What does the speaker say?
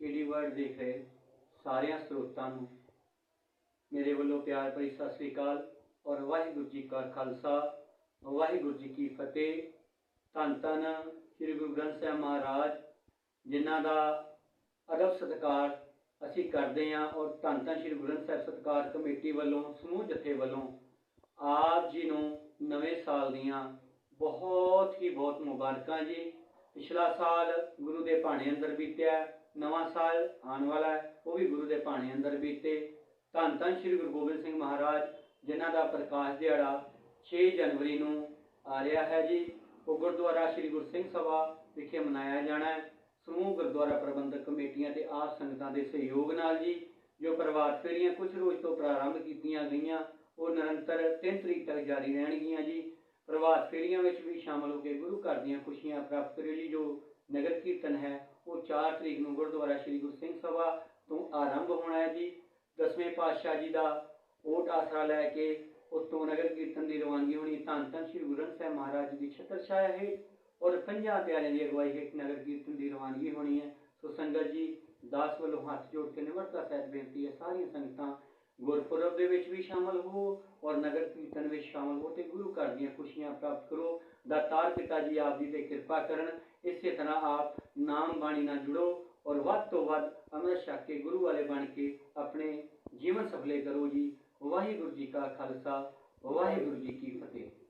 ਕੇਡੀ word ਦੇਖ ਰਹੇ? ਸਾਰਿਆਂ ਸਰੋਤਾਂ ਨੂੰ। ਮੇਰੇ ਵੱਲੋਂ ਪਿਆਰ ਭਰੀ ਸਤਿ ਸ੍ਰੀ ਅਕਾਲ ਔਰ ਵਾਹਿਗੁਰੂ ਜੀ ਕਾ ਖਾਲਸਾ, ਵਾਹਿਗੁਰੂ ਜੀ ਕੀ ਫਤਿਹ। ਧੰਨ ਧੰਨ ਸ੍ਰੀ ਗੁਰੂ ਗ੍ਰੰਥ ਸਾਹਿਬ ਮਹਾਰਾਜ, ਜਿਨ੍ਹਾਂ ਦਾ ਅਦਬ ਸਤਿਕਾਰ ਅਸੀਂ ਕਰਦੇ ਹਾਂ ਔਰ ਧੰਨ ਧੰਨ ਸ੍ਰੀ ਗੁਰੂ ਗ੍ਰੰਥ ਸਾਹਿਬ ਸਤਿਕਾਰ ਕਮੇਟੀ ਵੱਲੋਂ, ਸਮੂਹ ਜਥੇ ਵੱਲੋਂ ਆਪ ਜੀ ਨੂੰ ਨਵੇਂ ਸਾਲ ਦੀਆਂ ਬਹੁਤ ਹੀ ਬਹੁਤ ਮੁਬਾਰਕਾਂ ਜੀ। ਪਿਛਲਾ ਸਾਲ ਗੁਰੂ ਦੇ ਭਾਣੇ ਅੰਦਰ ਬੀਤਿਆ, ਨਵਾਂ ਸਾਲ ਆਉਣ ਵਾਲਾ ਹੈ, ਉਹ ਵੀ ਗੁਰੂ ਦੇ ਭਾਣੇ ਅੰਦਰ ਬੀਤੇ। ਧੰਨ ਧੰਨ ਸ੍ਰੀ ਗੁਰੂ ਗੋਬਿੰਦ ਸਿੰਘ ਮਹਾਰਾਜ, ਜਿਨ੍ਹਾਂ ਦਾ ਪ੍ਰਕਾਸ਼ ਦਿਹਾੜਾ 6 ਜਨਵਰੀ ਨੂੰ ਆ ਰਿਹਾ ਹੈ ਜੀ। ਉਹ ਗੁਰਦੁਆਰਾ ਸ੍ਰੀ ਗੁਰੂ ਸਿੰਘ ਸਭਾ ਵਿਖੇ ਮਨਾਇਆ ਜਾਣਾ ਹੈ। ਸਮੂਹ ਗੁਰਦੁਆਰਾ ਪ੍ਰਬੰਧਕ ਕਮੇਟੀਆਂ ਤੇ ਆਪ ਸੰਗਤਾਂ ਦੇ ਸਹਿਯੋਗ ਨਾਲ ਜੀ, ਜੋ ਪ੍ਰਭਾਤ ਫੇਰੀਆਂ ਕੁਝ ਰੋਜ਼ ਤੋਂ ਪ੍ਰਾਰੰਭ ਕੀਤੀਆਂ ਗਈਆਂ, ਉਹ ਨਿਰੰਤਰ 3 ਤਰੀਕ ਤੱਕ ਜਾਰੀ ਰਹਿਣਗੀਆਂ ਜੀ। ਪ੍ਰਵਾਸ ਫੇਰੀਆਂ ਵਿੱਚ ਵੀ ਸ਼ਾਮਲ ਹੋ ਕੇ ਗੁਰੂ ਘਰ ਦੀਆਂ ਖੁਸ਼ੀਆਂ ਪ੍ਰਾਪਤ ਕਰਿਓ ਜੀ ਜੋ ਨਗਰ ਕੀਰਤਨ ਹੈ, ਉਹ 4 ਤਰੀਕ ਨੂੰ ਗੁਰਦੁਆਰਾ ਸ੍ਰੀ ਗੁਰੂ ਸਿੰਘ ਸਭਾ ਤੋਂ ਆਰੰਭ ਹੋਣਾ ਹੈ ਜੀ। ਦਸਵੇਂ ਪਾਤਸ਼ਾਹ ਜੀ ਦਾ ਓਟ ਆਸਰਾ ਲੈ ਕੇ ਉਤੋਂ ਨਗਰ ਕੀਰਤਨ ਦੀ ਰਵਾਨਗੀ ਹੋਣੀ ਧੰਨ ਧੰਨ ਸ੍ਰੀ ਗੁਰੂ ਗ੍ਰੰਥ ਸਾਹਿਬ ਮਹਾਰਾਜ ਜੀ ਦੀ ਛਤਰ ਛਾਇਆ ਹੈ ਔਰ ਪੰਜਾਂ ਪਿਆਰਿਆਂ ਦੀ ਅਗਵਾਈ ਹੇਠ ਨਗਰ ਕੀਰਤਨ ਦੀ ਰਵਾਨਗੀ ਹੋਣੀ ਹੈ। ਸੋ ਸੰਗਤ ਜੀ, ਦਾਸ ਵੱਲੋਂ ਹੱਥ ਜੋੜ ਕੇ ਨਿਮਰਤਾ ਸਹਿਤ ਬੇਨਤੀ ਹੈ, ਸਾਰੀਆਂ ਸੰਗਤਾਂ ਗੁਰਪੁਰਬ ਦੇ ਵਿੱਚ ਵੀ ਸ਼ਾਮਲ ਹੋ ਔਰ ਨਗਰ ਕੀਰਤਨ ਵਿੱਚ ਸ਼ਾਮਲ ਹੋ ਤੇ ਗੁਰੂ ਘਰ ਦੀਆਂ ਖੁਸ਼ੀਆਂ ਪ੍ਰਾਪਤ ਕਰੋ। ਦਾਤਾਰ ਪਿਤਾ ਜੀ ਆਪ ਜੀ ਤੇ ਕਿਰਪਾ ਕਰਨ। ਇਸੇ ਤਰ੍ਹਾਂ ਆਪ ਨਾਮ ਬਾਣੀ ਨਾਲ ਜੁੜੋ ਔਰ ਵੱਧ ਤੋਂ ਵੱਧ ਅੰਮ੍ਰਿਤ ਛਕ ਕੇ ਗੁਰੂ ਵਾਲੇ ਬਣ ਕੇ ਆਪਣੇ ਜੀਵਨ ਸਫਲੇ ਕਰੋ ਜੀ। ਵਾਹਿਗੁਰੂ ਜੀ ਕਾ ਖਾਲਸਾ, ਵਾਹਿਗੁਰੂ ਜੀ ਕੀ ਫਤਿਹ।